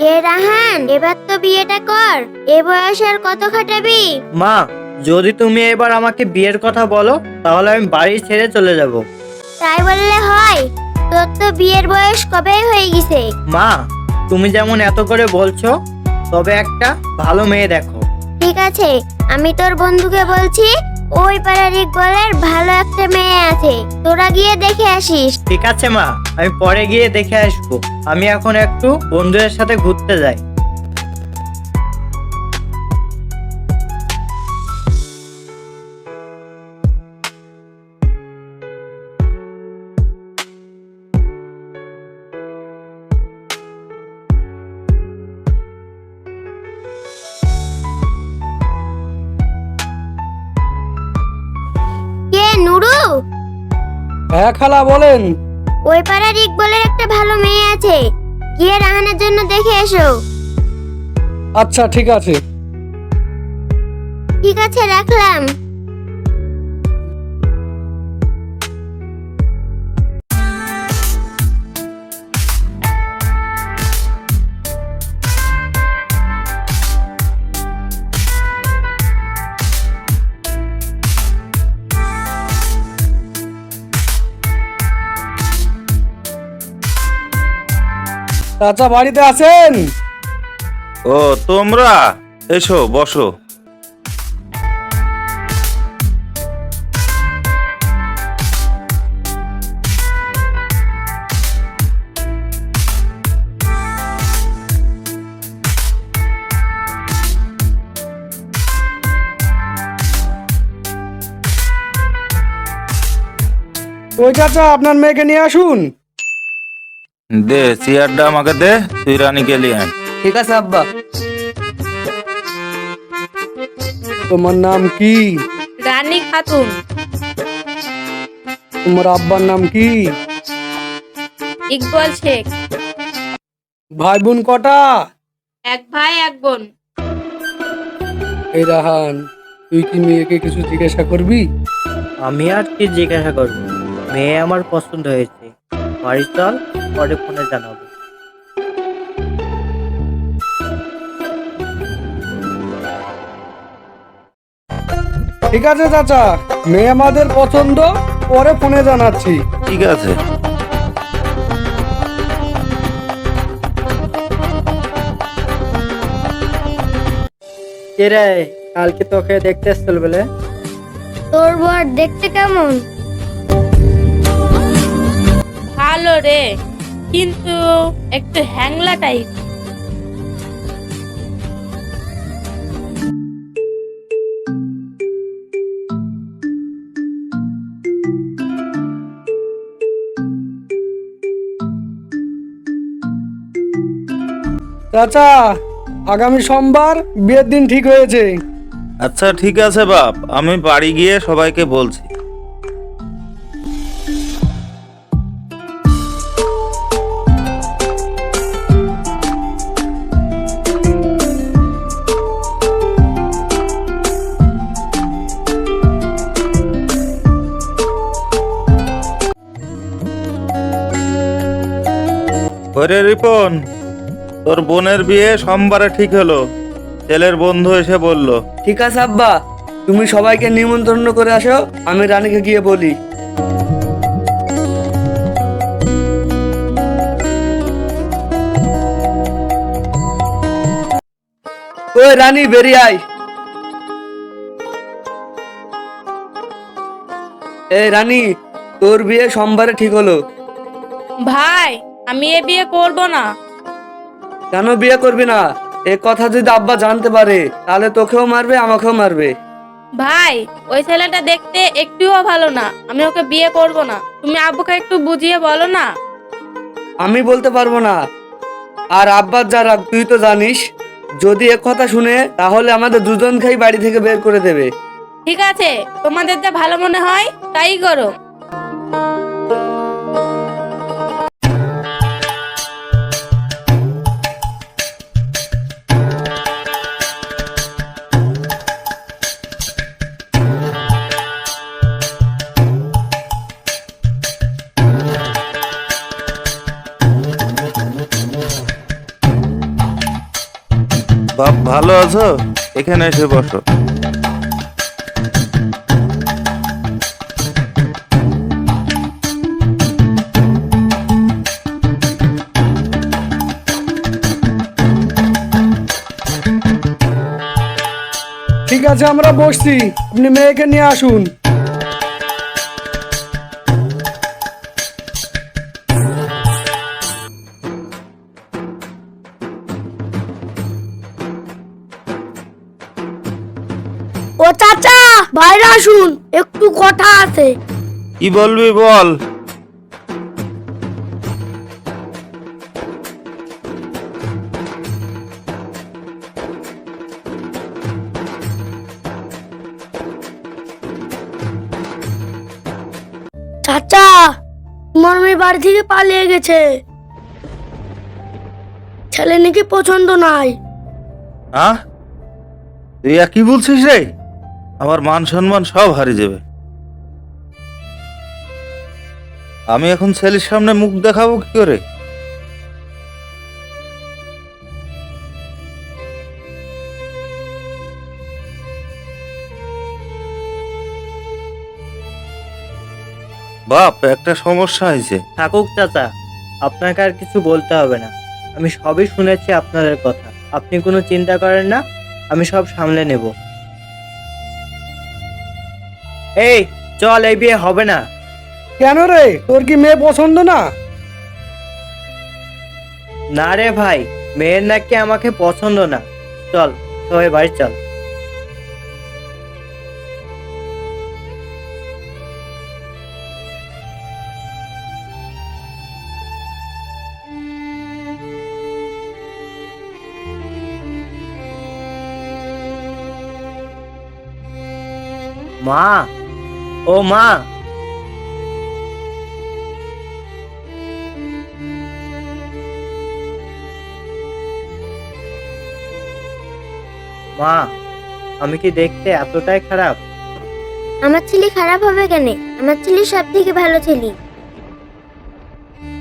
এ রাহান এবার তো বিয়েটা কর। এ বয়সে আর কত খাটাবি? মা যদি তুমি এবার আমাকে বিয়ের কথা বলো তাহলে আমি বাড়ি ছেড়ে চলে যাব। তাই বললে হয়। তোর তো বিয়ের বয়স কবেই হয়ে গেছে? মা তুমি যেমন এত করে বলছো তবে একটা ভালো মেয়ে দেখো। ঠিক আছে আমি তোর বন্ধুকে বলছি ওই পাড়ার ইকবালের ভালো একটা মেয়ে আছে। তোরা গিয়ে দেখে আসিস। ঠিক আছে মা। আমি পরে গিয়ে দেখে আসব। আমি এখন একটু বন্ধুদের সাথে ঘুরতে যাই। নুরু? হ্যাঁ খালা বলেন। ওই পাড়ার বলে একটা ভালো মেয়ে আছে। গিয়ে রাহানের জন্য দেখে এসো। আচ্ছা ঠিক আছে। ঠিক আছে রাখলাম। চাচা বাড়িতে আছেন? ও তোমরা? এসো বসো। ওই চাচা আপনার মেয়েকে নিয়ে আসুন। দে চেয়ারটা আমাকে দে তুই রানীকে নিয়ে আয়। ঠিক আছে আব্বা। তোমার নাম কি? রানী খাতুন। তোমার আব্বার নাম কি? ইকবাল শেখ। ভাই বোন কটা? এক ভাই এক বোন। এই রাহান তুই কি মেয়েকে কিছু জিজ্ঞাসা করবি? আমি আর কি জিজ্ঞাসা করব? মেয়ে আমার পছন্দ হয়েছে। বাড়ি চল। পরে ফোনে জানাব। ঠিক আছে চাচা মেয়ে আমাদের পছন্দ পরে ফোনে জানাচ্ছি। ঠিক আছে। কে রে কালকে তোকে দেখতে এসছিল বলে? তোর বর দেখতে কেমন? ভালো রে। কিন্তু একটু হ্যাংলা টাইপ চাচা আগামী সোমবার বিয়ের দিন ঠিক হয়েছে। আচ্ছা ঠিক আছে বাপ। আমি বাড়ি গিয়ে সবাইকে বলছি। ওরে রিপন তোর বোনের বিয়ে সোমবারে ঠিক হলো। ছেলের বন্ধু এসে বলল ঠিক আছে আব্বা তুমি সবাইকে নিমন্ত্রণ করে আসো আমি রানীকে গিয়ে বলি। ওই রানী বেরিয়ে আয়। এই রানী তোর বিয়ে সোমবারে ঠিক হলো। ভাই আমি এ বিয়ে করব না। কেন বিয়ে করবি না? এ কথা যদি আব্বা জানতে পারে তাহলে তোকেও মারবে আমাকেও মারবে। ভাই ওই ছেলেটা দেখতে একটুও ভালো না। আমি ওকে বিয়ে করব না। তুমি আব্বুকে একটু বুঝিয়ে বলো না। আমি বলতে পারব না। আর আব্বার যা রাগ তুই তো জানিস। যদি এ কথা শুনে তাহলে আমাদের দুজনকেই বাড়ি থেকে বের করে দেবে। ঠিক আছে তোমাদের যা ভালো মনে হয় তাই করো। বাপ ভালো আছো? এখানে এসে বসো। ঠিক আছে আমরা বসছি। আপনি মেয়েকে নিয়ে আসুন। ও চাচা বাইরে আসুন একটু কথা আছে। কি বলবি বল? চাচা তোমার মেয়ে বাড়ি থেকে পালিয়ে গেছে। ছেলে নাকি পছন্দ নাই। আহ? তুই আর কি বলছিস রে? আমার মান সম্মান সব হারিয়ে যাবে। আমি এখন ছেলের সামনে মুখ দেখাবো কি করে? বাপ, একটা সমস্যা হয়েছে। থাকুক চাচা, আপনাকে আর কিছু বলতে হবে না। আমি সবই শুনেছি আপনাদের কথা। আপনি কোনো চিন্তা করেন না, আমি সব সামলে নেব। এই চল এই বিয়ে হবে না। কেন রে? তোর কি মেয়ে পছন্দ না? না রে ভাই মেয়ের নাকি আমাকে পছন্দ না। চল সবাই বাড়ি চল। মা ও মা। মা আমি কি দেখতে এতটাই খারাপ? আমার ছেলে খারাপ হবে কেন? আমার ছেলে সব থেকে ভালো ছেলে।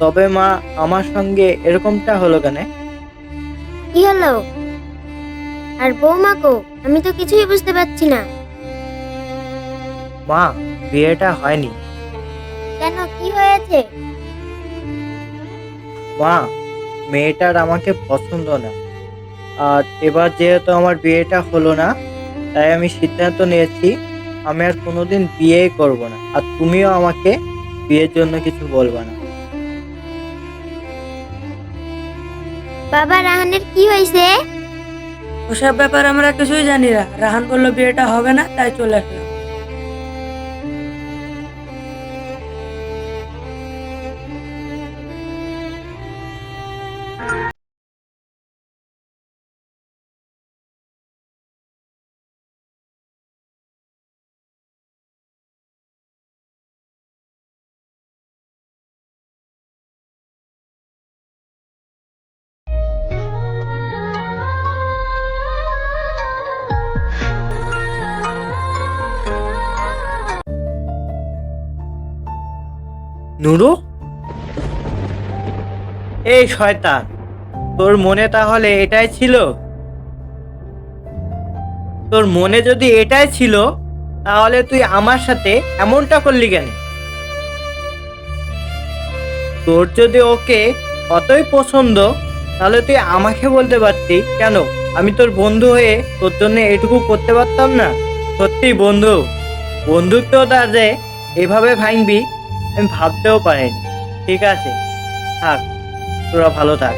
তবে মা আমার সঙ্গে এরকমটা হলো কেন? কি হলো? আর বৌমা কো আমি তো কিছুই বুঝতে পারছি না। মা বিয়েটা হয়নি। কেন? কি হয়েছে? মা মেয়েটার আমাকে পছন্দ না। আর এবার যেহেতু আমার বিয়েটা হলো না তাই আমি সিদ্ধান্ত নিয়েছি আমি আর কোনোদিন বিয়েই করব না। আর তুমিও আমাকে বিয়ের জন্য কিছু বলবা না। বাবা রাহানের কি হয়েছে? ওসব ব্যাপারে আমরা কিছুই জানি না। রাহান বলল বিয়েটা হবে না তাই চলে আসলাম। নুরু? এই শয়তান, তোর মনে তাহলে এটাই ছিল? তোর মনে যদি এটাই ছিল, তাহলে তুই আমার সাথে এমনটা করলি কেন? তোর যদি ওকে অতই পছন্দ, তাহলে তুই আমাকে বলতে পারতি, কেন? আমি তোর বন্ধু হয়ে তোর জন্য এটুকু করতে পারতাম না। সত্যি বন্ধু, বন্ধুত্বটা যে এভাবে ভাঙবি আমি ভাবতেও পারিনি। ঠিক আছে, থাক, তোরা ভালো থাক।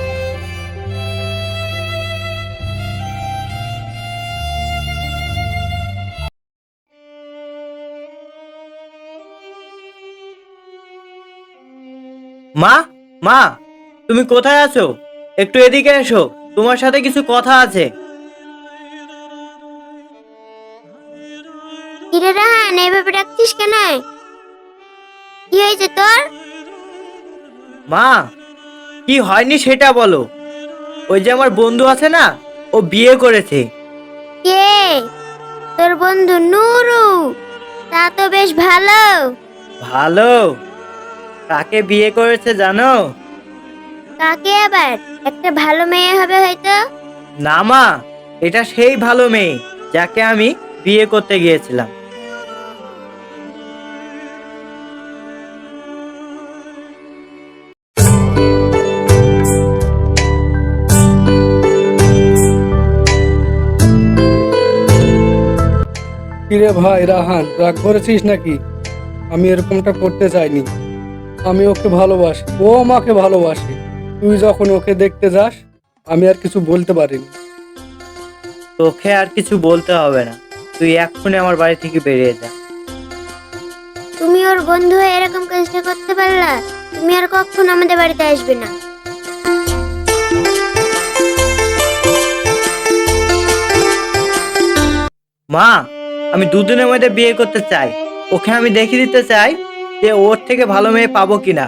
মা মা, তুমি কোথায় আছো? একটু এদিকে এসো, তোমার সাথে কিছু কথা আছে। কিরে রাহান, এইভাবে ডাকছিস কেন? কি হয়েছে তোর? মা কি হয়নি সেটা বলো। ওই যে আমার বন্ধু আছে না ও বিয়ে করেছে। কে? তোর বন্ধু নুরু। তা তো বেশ ভালো। ভালো। কাকে বিয়ে করেছে জানো? কাকে আবার? একটা ভালো মেয়ে হবে হয়তো? না মা এটা সেই ভালো মেয়ে যাকে আমি বিয়ে করতে গিয়েছিলাম। কিরে ভাই রাহান রাগ করেছিস নাকি? আমি এরকমটা করতে চাইনি। আমি ওকে ভালোবাসি ও আমাকে ভালোবাসে। তুই যখন ওকে দেখতে যাস আমি আর কিছু বলতে পারিনি। তোকে আর কিছু বলতে হবে না। তুই এক্ষুনি আমার বাড়ি থেকে বেরিয়ে যা। তুমি ওর বন্ধু হয়ে এরকম কাজটা করতে পারলা? তুমি আর কখনো আমাদের বাড়িতে আসবে না। মা আমি দুদিনের মধ্যে বিয়ে করতে চাই। ওকে আমি দেখিয়ে দিতে চাই যে ওর থেকে ভালো মেয়ে পাবো কিনা।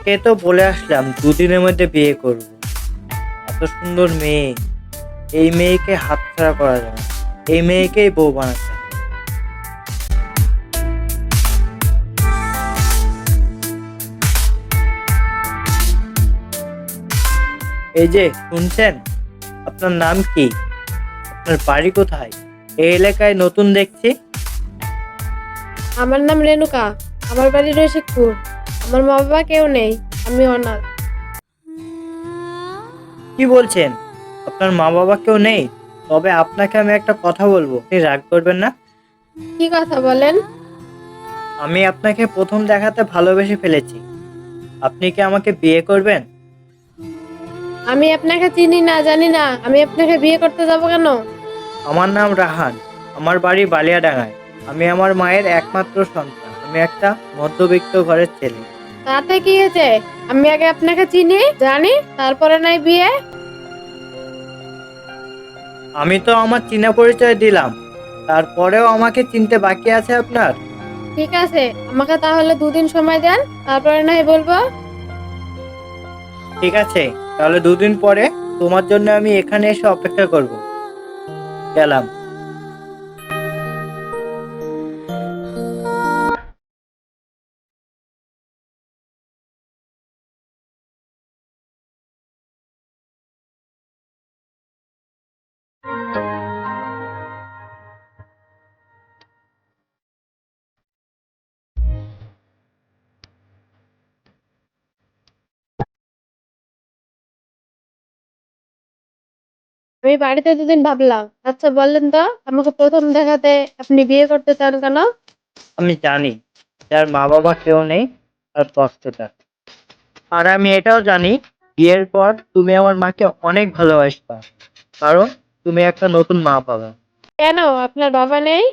মাকে তো বলে আসলাম, দুদিনের মধ্যে বিয়ে করব। এত সুন্দর মেয়ে। এই মেয়েকে হাতছাড়া করা না। এই মেয়েকেই বউ বানাতে এই যে, শুনছেন? আপনার নাম কি? আপনার বাড়ি কোথায়? এই এলাকায় নতুন দেখছি? আমার নাম রেণুকা। আমার বাড়ি রসিকপুর আমার মা বাবা কেউ নেই আমি অনাথ। কি বলছেন? আপনার মা বাবা কেউ নেই? তবে আপনাকে আমি একটা কথা বলব আপনি রাগ করবেন না? কি কথা বলেন? আমি আপনাকে প্রথম দেখাতে ভালোবেসে ফেলেছি। আপনি কি আমাকে বিয়ে করবেন? আমি আপনাকে চিনি না জানি না। আমি আপনাকে বিয়ে করতে যাব কেন? আমার নাম রাহান। আমার বাড়ি বালিয়াডাঙ্গায়। আমি আমার মায়ের একমাত্র সন্তান। আমি একটা মধ্যবিত্ত ঘরের ছেলে। তাতে কি হয়েছে? আমি আগে আপনাকে চিনি জানি তারপরে নাই বিয়ে। আমি তো আমার চীনা পরিচয় দিলাম। তারপরেও আমাকে চিনতে বাকি আছে আপনার? ঠিক আছে আমাকে তাহলে দুদিন সময় দেন তারপরে নাই বলব। ঠিক আছে তাহলে দুদিন পরে তোমার জন্য আমি এখানে এসে অপেক্ষা করব। গেলাম। আমি বাড়িতে দুদিন ভাবলাম আচ্ছা বললেন তো আমাকে প্রথম দেখাতে আপনি বিয়ে করতে চান কেন? আমি জানি যার মা বাবা কেউ নেই তার কষ্টটা আর আমি এটাও জানি বিয়ের পর তুমি আমার মাকে অনেক ভালোবাসবা কারণ তুমি একটা নতুন মা পাবে। কেন আপনার বাবা নেই?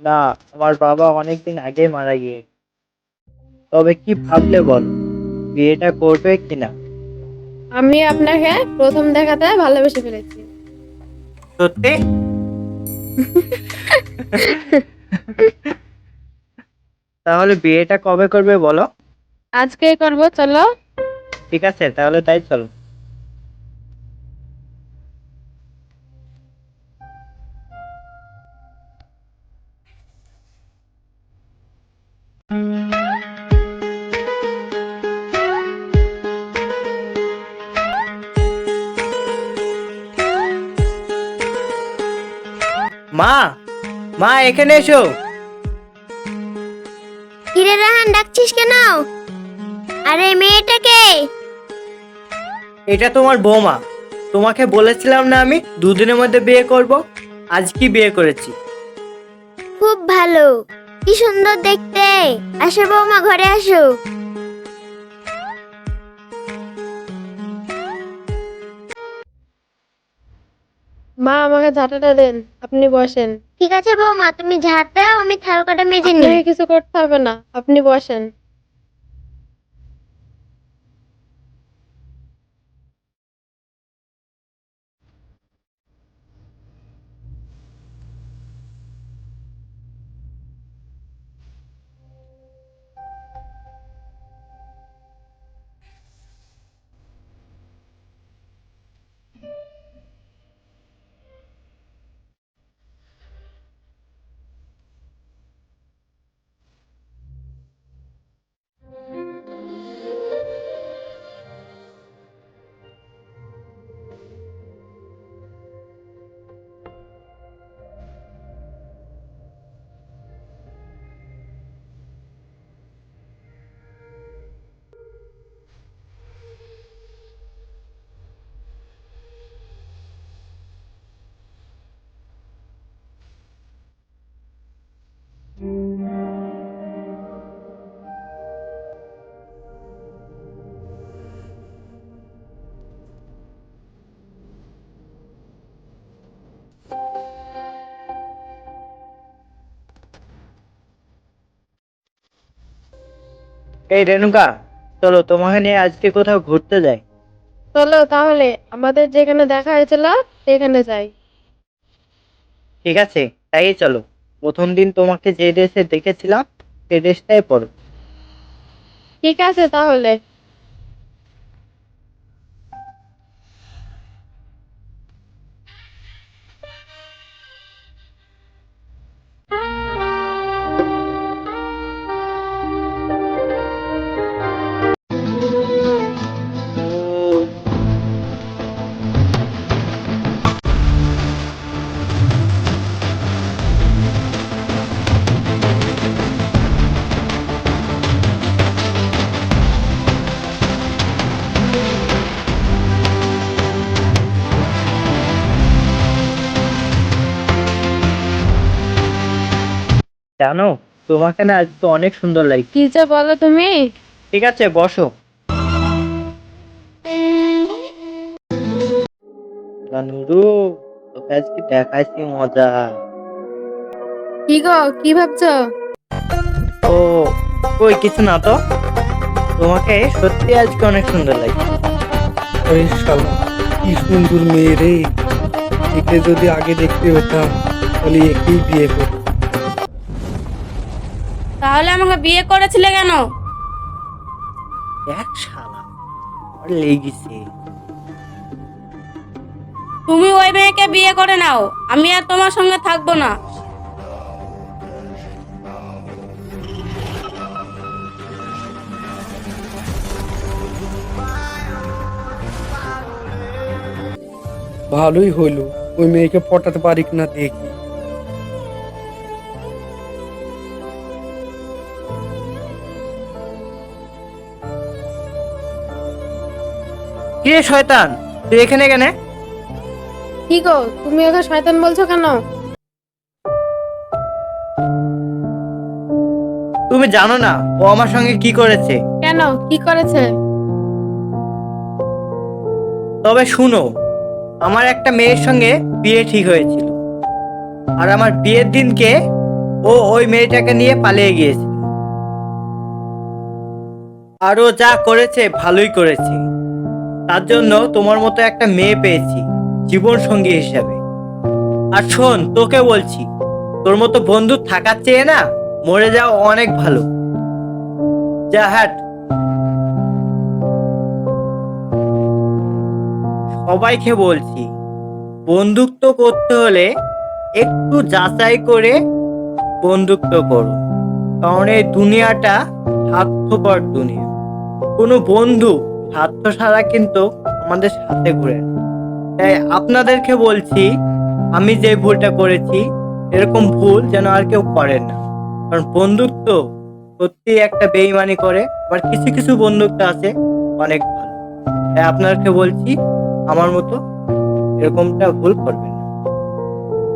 না আমার বাবা অনেকদিন আগে মারা গিয়ে তবে কি ভাবলে বল বিয়েটা করবে কিনা? আমি আপনাকে প্রথম দেখাতে ভালোবেসে ফেলেছি। সত্যি? তাহলে বিয়েটা কবে করবে বলো? আজকে করব চলো। ঠিক আছে তাহলে তাই চলো। মা এখানে এসো। কিরে রাহান ডাকছিস কেন? আরে মেয়েটাকে এটা তোমার বৌমা। তোমাকে বলেছিলাম না আমি দুদিনের মধ্যে বিয়ে করব আজ কি বিয়ে করেছি? খুব ভালো। কি সুন্দর দেখতে। আসো বৌমা ঘরে আসো। মা আমাকে ঝাঁটাটা দেন। আপনি বসেন। ঠিক আছে বৌমা তুমি ঝাঁট দাও আমি থালকাটা মেজে নিই। আপনাকে কিছু করতে হবে না। আপনি বসেন। এই রেণুকা চলো তোমাকে নিয়ে আজকে কোথাও ঘুরতে যাই। চলো তাহলে আমাদের যেখানে দেখা হয়েছিল সেখানে যাই। ঠিক আছে তাই চলো। প্রথম দিন তোমাকে যে ড্রেসে দেখেছিলাম সে ড্রেসটাই পরো ঠিক আছে তাহলে। জানো তোমাকে না আজ তো অনেক সুন্দর লাগছে। কি যে বলো তুমি? ঠিক আছে বসো। নুরু তোকে আজকে দেখাইছি মজা। কি গো কি ভাবছ? ও ওই কিছু না তো? তোমাকে সত্যি আজকে অনেক সুন্দর লাগছে। ওই শালা কি সুন্দর মেয়ে রে। একে যদি আগে দেখতে পেতাম তাহলে একেই বিয়ে করতাম। তাহলে আমাকে বিয়ে করেছিলে কেন? এক শালা আমার লেগেছে। তুমি ওই মেয়েকে বিয়ে করে নাও আমি আর তোমার সঙ্গে থাকব না। ভালোই হইল ওই মেয়েকে পটাতে পারি কিনা দেখি। কিরে শয়তান তুই এখানে কেন? কি গো তুমি ওকে শয়তান বলছো কেন? তুমি জানো না ও আমার সঙ্গে কি করেছে। কেন? কি করেছে? তবে শুনো আমার একটা মেয়ের সঙ্গে বিয়ে ঠিক হয়েছিল। আর আমার বিয়ের দিনকে ও ওই মেয়েটাকে নিয়ে পালিয়ে গিয়েছিল। আর ও যা করেছে ভালোই করেছে। তার জন্য তোমার মতো একটা মেয়ে পেয়েছি জীবন সঙ্গী হিসাবে। আর শোন, তোকে বলছি, তোর মতো বন্ধু থাকার চেয়ে না মরে যাওয়া অনেক ভালো। যা, হাট। সবাইকে বলছি, বন্ধুত্ব করতে হলে একটু যাচাই করে বন্ধুত্ব করো, কারণ এই দুনিয়াটা স্বার্থপর দুনিয়া। কোনো বন্ধু ছাড়া কিন্তু আমাদের সাথে ঘুরে। তাই আপনাদেরকে বলছি, আমি যে ভুলটা করেছি, এরকম ভুল যেন আর কেউ করেন না কারণ বন্ধুত্ব সত্যি একটা বেইমানি করে, আবার কিছু কিছু বন্ধুত্ব আছে অনেক ভালো তাই আপনাদেরকে বলছি, আমার মতো এরকমটা ভুল করবেন।